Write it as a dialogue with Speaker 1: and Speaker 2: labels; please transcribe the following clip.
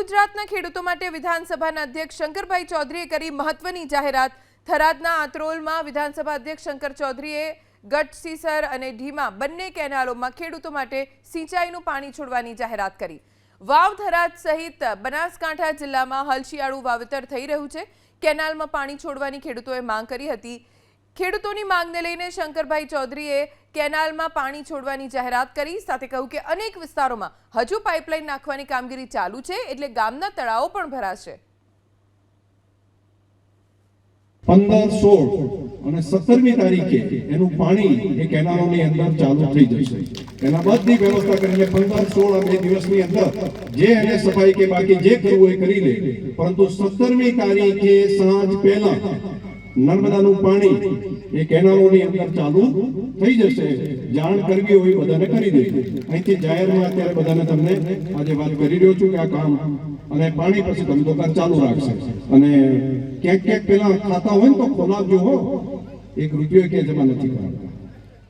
Speaker 1: ગુજરાતના ખેડૂતો માટે વિધાનસભાના અધ્યક્ષ શંકરભાઈ ચૌધરીએ કરી મહત્વની જાહેરાત. થરાદના આત્રોલમાં વિધાનસભા અધ્યક્ષ શંકર ચૌધરીએ ગઢસીસર અને ઢીમા બંને કેનાલોમાં ખેડૂતો માટે સિંચાઈનું પાણી છોડવાની જાહેરાત કરી. વાવ, થરાદ સહિત બનાસકાંઠા જિલ્લામાં હલશિયાળુ વાવેતર થઈ રહ્યું છે. કેનાલમાં પાણી છોડવાની ખેડૂતોએ માંગ કરી હતી. ખેડૂતોની માંગને લઈને શંકરભાઈ ચૌધરીએ કેનાલમાં પાણી છોડવાની જાહેરાત કરી, સાથે કહ્યું કે અનેક વિસ્તારોમાં હજુ પાઇપલાઇન નાખવાની કામગીરી ચાલુ છે, એટલે ગામના તળાવો પણ ભરાશે.
Speaker 2: પંદર સોળ અને સત્તરમી તારીખે એનું પાણી એ કેનાલોની અંદર ચાલુ થઈ જશે. એના બધી વ્યવસ્થા કરીને પંદર સોળ અને દિવસની અંદર. જે એને સફાઈ કે બાકી જે કરવું એ કરી લે. પરંતુ સત્તરમી તારીખે સાંજ પહેલા નર્મદાનું પાણી એ કેનાલોની અંદર ચાલુ થઈ જશે. જાણ કરવી હોય બધાને કરી દેજો અહીંથી જાહેરમાં અત્યારે બધાને તમને આજે વાત કરી રહ્યો છું કે આ કામ અને પાણી પછી ધંધોકાર ચાલુ રાખશે. અને ક્યાંક ક્યાંક પેલા ખાતા હોય ને તો ખોલાવજો હો. એક રૂપિયો કે જમા નથી કરાવતા